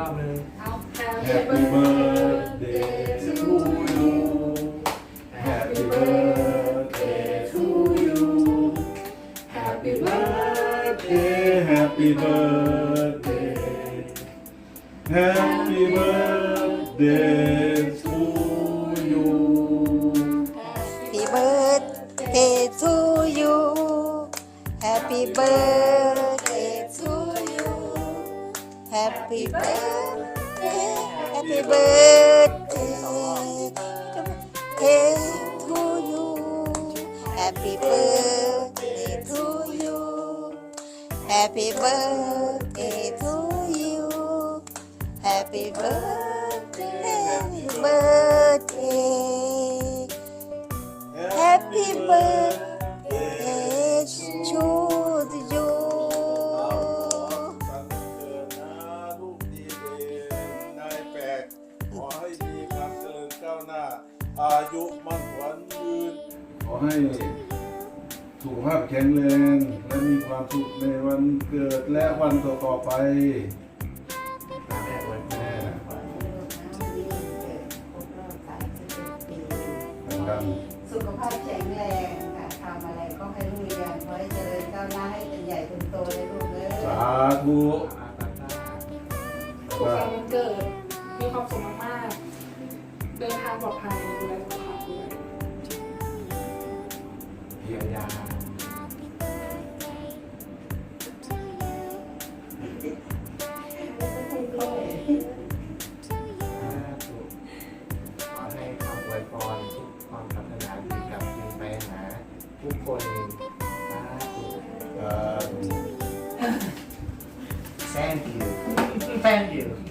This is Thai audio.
รอบหนึ่ง Happy birthday to you. Happy birthday to you. Happy birthday Happy birthday Happy birthday to you. Happy birthday to you. Happy birthday Happy birthday Happy birthday to you. Happy birthday to you. Happy birthday to you. Happy birthday birthday. Happy birthday ให้มีความเจริญก้าวหน้า อายุมั่นขวัญยืน ขอให้สุขภาพแข็งแรงและมีความสุขในวันเกิดและวันต่อๆไปแม่วยแม่ดังสุขภาพแข็งแรงค่ะทำอะไรก็ให้รุ่งเรืองขอให้เจริญก้าวหน้าให้เป็นใหญ่เป็นโตเลยลูกเอ้ยสาธุอาตาตาสุขสันต์วันเกิดมีความสุขมากๆ เดินทางปลอดภัยดูแลสุขภาพด้วยเยียวยาขอให้คำอวยพรทุกความปรารถนาดีกลับคืนไปหาทุกคนสาธุสาธุ Thank you Thank you